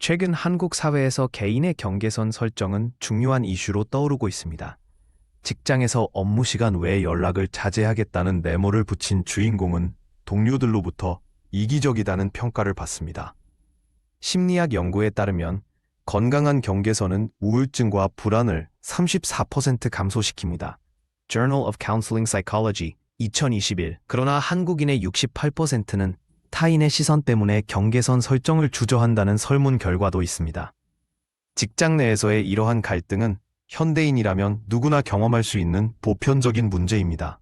최근 한국 사회에서 개인의 경계선 설정은 중요한 이슈로 떠오르고 있습니다. 직장에서 업무 시간 외에 연락을 자제하겠다는 메모를 붙인 주인공은 동료들로부터 이기적이다는 평가를 받습니다. 심리학 연구에 따르면 건강한 경계선은 우울증과 불안을 34% 감소시킵니다. Journal of Counseling Psychology 2021. 그러나 한국인의 68%는 타인의 시선 때문에 경계선 설정을 주저한다는 설문 결과도 있습니다. 직장 내에서의 이러한 갈등은 현대인이라면 누구나 경험할 수 있는 보편적인 문제입니다.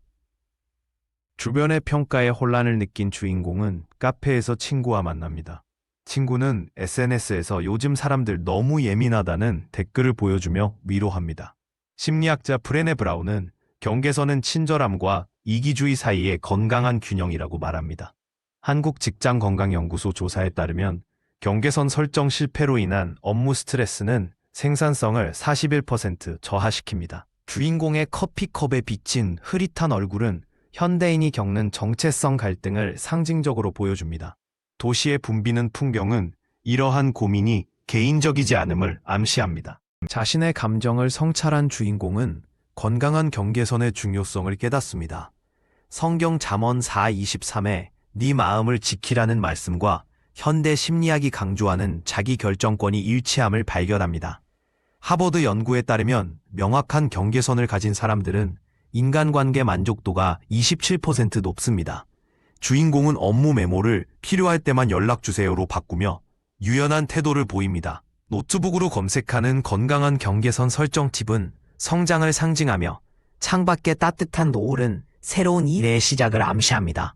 주변의 평가에 혼란을 느낀 주인공은 카페에서 친구와 만납니다. 친구는 SNS에서 요즘 사람들 너무 예민하다는 댓글을 보여주며 위로합니다. 심리학자 브레네 브라운은 경계선은 친절함과 이기주의 사이의 건강한 균형이라고 말합니다. 한국 직장건강연구소 조사에 따르면 경계선 설정 실패로 인한 업무 스트레스는 생산성을 41% 저하시킵니다. 주인공의 커피컵에 비친 흐릿한 얼굴은 현대인이 겪는 정체성 갈등을 상징적으로 보여줍니다. 도시의 붐비는 풍경은 이러한 고민이 개인적이지 않음을 암시합니다. 자신의 감정을 성찰한 주인공은 건강한 경계선의 중요성을 깨닫습니다. 성경 잠언 4:23에 네 마음을 지키라는 말씀과 현대 심리학이 강조하는 자기 결정권이 일치함을 발견합니다. 하버드 연구에 따르면 명확한 경계선을 가진 사람들은 인간관계 만족도가 27% 높습니다. 주인공은 업무 메모를 필요할 때만 연락주세요로 바꾸며 유연한 태도를 보입니다. 노트북으로 검색하는 건강한 경계선 설정 팁은 성장을 상징하며 창밖의 따뜻한 노을은 새로운 일의 시작을 암시합니다.